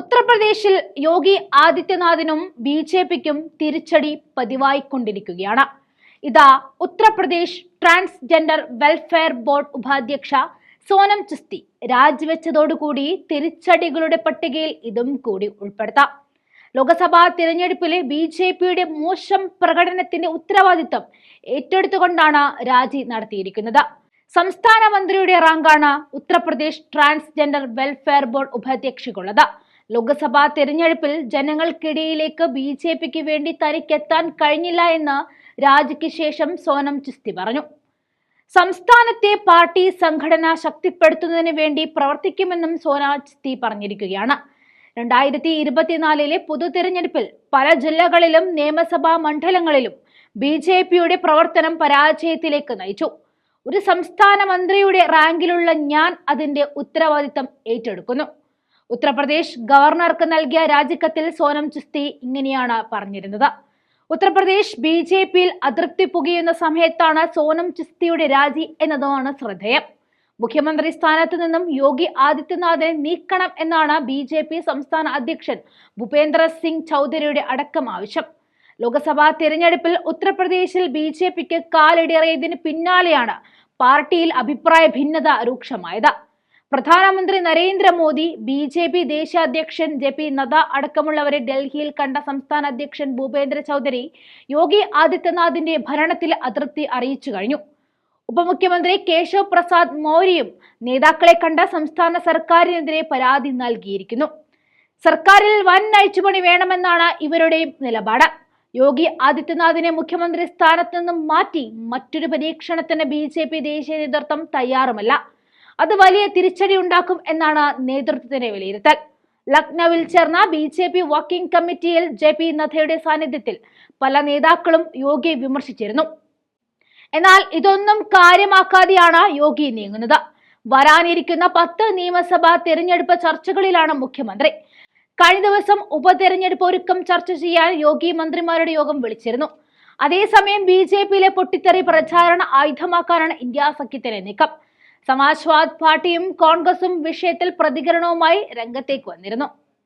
ഉത്തർപ്രദേശിൽ യോഗി ആദിത്യനാഥിനും B J പിക്കും തിരിച്ചടി പതിവായിക്കൊണ്ടിരിക്കുകയാണ്. ഇതാ ഉത്തർപ്രദേശ് ട്രാൻസ്ജെൻഡർ വെൽഫെയർ ബോർഡ് ഉപാധ്യക്ഷ സോനം ചിസ്തി രാജിവെച്ചതോടുകൂടി തിരിച്ചടികളുടെ പട്ടികയിൽ ഇതും കൂടി ഉൾപ്പെടുത്താം. ലോക്സഭാ തിരഞ്ഞെടുപ്പിലെ ബി ജെ പിയുടെ മോശം പ്രകടനത്തിന്റെ ഉത്തരവാദിത്തം ഏറ്റെടുത്തുകൊണ്ടാണ് രാജി നടത്തിയിരിക്കുന്നത്. സംസ്ഥാന മന്ത്രിയുടെ റാങ്കാണ് ഉത്തർപ്രദേശ് ട്രാൻസ്ജെൻഡർ വെൽഫെയർ ബോർഡ് ഉപാധ്യക്ഷയ്ക്കുള്ളത്. ലോക്സഭാ തെരഞ്ഞെടുപ്പിൽ ജനങ്ങൾക്കിടയിലേക്ക് ബി ജെ പിക്ക് വേണ്ടി തനിക്കെത്താൻ കഴിഞ്ഞില്ല എന്ന് രാജിക്ക് ശേഷം സോനം ചിസ്തി പറഞ്ഞു. സംസ്ഥാനത്തെ പാർട്ടി സംഘടന ശക്തിപ്പെടുത്തുന്നതിന് വേണ്ടി പ്രവർത്തിക്കുമെന്നും സോന ചിസ്തി പറഞ്ഞിരിക്കുകയാണ്. രണ്ടായിരത്തി ഇരുപത്തിനാലിലെ പൊതു തിരഞ്ഞെടുപ്പിൽ പല ജില്ലകളിലും നിയമസഭാ മണ്ഡലങ്ങളിലും ബി ജെ പിയുടെ പ്രവർത്തനം പരാജയത്തിലേക്ക് നയിച്ചു. ഒരു സംസ്ഥാന മന്ത്രിയുടെ റാങ്കിലുള്ള ഞാൻ അതിന്റെ ഉത്തരവാദിത്തം ഏറ്റെടുക്കുന്നു. ഉത്തർപ്രദേശ് ഗവർണർക്ക് നൽകിയ രാജിക്കത്തിൽ സോനം ചിസ്തി ഇങ്ങനെയാണ് പറഞ്ഞിരുന്നത്. ഉത്തർപ്രദേശ് ബി ജെ പിയിൽ അതൃപ്തി പുകയുന്ന സമയത്താണ് സോനം ചിസ്തിയുടെ രാജി എന്നതാണ് ശ്രദ്ധേയം. മുഖ്യമന്ത്രി സ്ഥാനത്ത് നിന്നും യോഗി ആദിത്യനാഥിനെ നീക്കണം എന്നാണ് ബി ജെ പി സംസ്ഥാന അധ്യക്ഷൻ ഭൂപേന്ദ്ര സിംഗ് ചൗധരിയുടെ അടക്കം ആവശ്യം. ലോക്സഭാ തിരഞ്ഞെടുപ്പിൽ ഉത്തർപ്രദേശിൽ ബി ജെ പിക്ക് കാലിടേറിയതിന് പിന്നാലെയാണ് പാർട്ടിയിൽ അഭിപ്രായ ഭിന്നത രൂക്ഷമായത്. പ്രധാനമന്ത്രി നരേന്ദ്രമോദി ബി ജെ പി ദേശീയാധ്യക്ഷൻ ജെ പി നദ്ദ അടക്കമുള്ളവരെ ഡൽഹിയിൽ കണ്ട സംസ്ഥാന അധ്യക്ഷൻ ഭൂപേന്ദ്ര ചൗധരി യോഗി ആദിത്യനാഥിന്റെ ഭരണത്തിൽ അതൃപ്തി അറിയിച്ചു കഴിഞ്ഞു. ഉപമുഖ്യമന്ത്രി കേശവ് പ്രസാദ് മൗര്യയും നേതാക്കളെ കണ്ട സംസ്ഥാന സർക്കാരിനെതിരെ പരാതി നൽകിയിരിക്കുന്നു. സർക്കാരിൽ വൻ അഴിച്ചുപണി വേണമെന്നാണ് ഇവരുടെയും നിലപാട്. യോഗി ആദിത്യനാഥിനെ മുഖ്യമന്ത്രി സ്ഥാനത്ത് നിന്നും മാറ്റി മറ്റൊരു പരീക്ഷണത്തിന് ബി ജെ പി ദേശീയ നേതൃത്വം തയ്യാറുമല്ല. അത് വലിയ തിരിച്ചടി ഉണ്ടാക്കും എന്നാണ് നേതൃത്വത്തിന്റെ വിലയിരുത്തൽ. ലക്നൌവിൽ ചേർന്ന ബി ജെ പി വർക്കിംഗ് കമ്മിറ്റിയിൽ ജെ പി നദ്ദയുടെ സാന്നിധ്യത്തിൽ പല നേതാക്കളും യോഗിയെ വിമർശിച്ചിരുന്നു. എന്നാൽ ഇതൊന്നും കാര്യമാക്കാതെയാണ് യോഗി നീങ്ങുന്നത്. വരാനിരിക്കുന്ന പത്ത് നിയമസഭാ തെരഞ്ഞെടുപ്പ് ചർച്ചകളിലാണ് മുഖ്യമന്ത്രി. കഴിഞ്ഞ ദിവസം ഉപതെരഞ്ഞെടുപ്പ് ഒരുക്കം ചർച്ച ചെയ്യാൻ യോഗി മന്ത്രിമാരുടെ യോഗം വിളിച്ചിരുന്നു. അതേസമയം ബി ജെ പിയിലെ പൊട്ടിത്തെറി പ്രചാരണ ആയുധമാക്കാനാണ് ഇന്ത്യ സഖ്യത്തിന്റെ നീക്കം. സമാജ്വാദ് പാർട്ടിയും കോൺഗ്രസും വിഷയത്തിൽ പ്രതികരണവുമായി രംഗത്തേക്ക് വന്നിരുന്നു.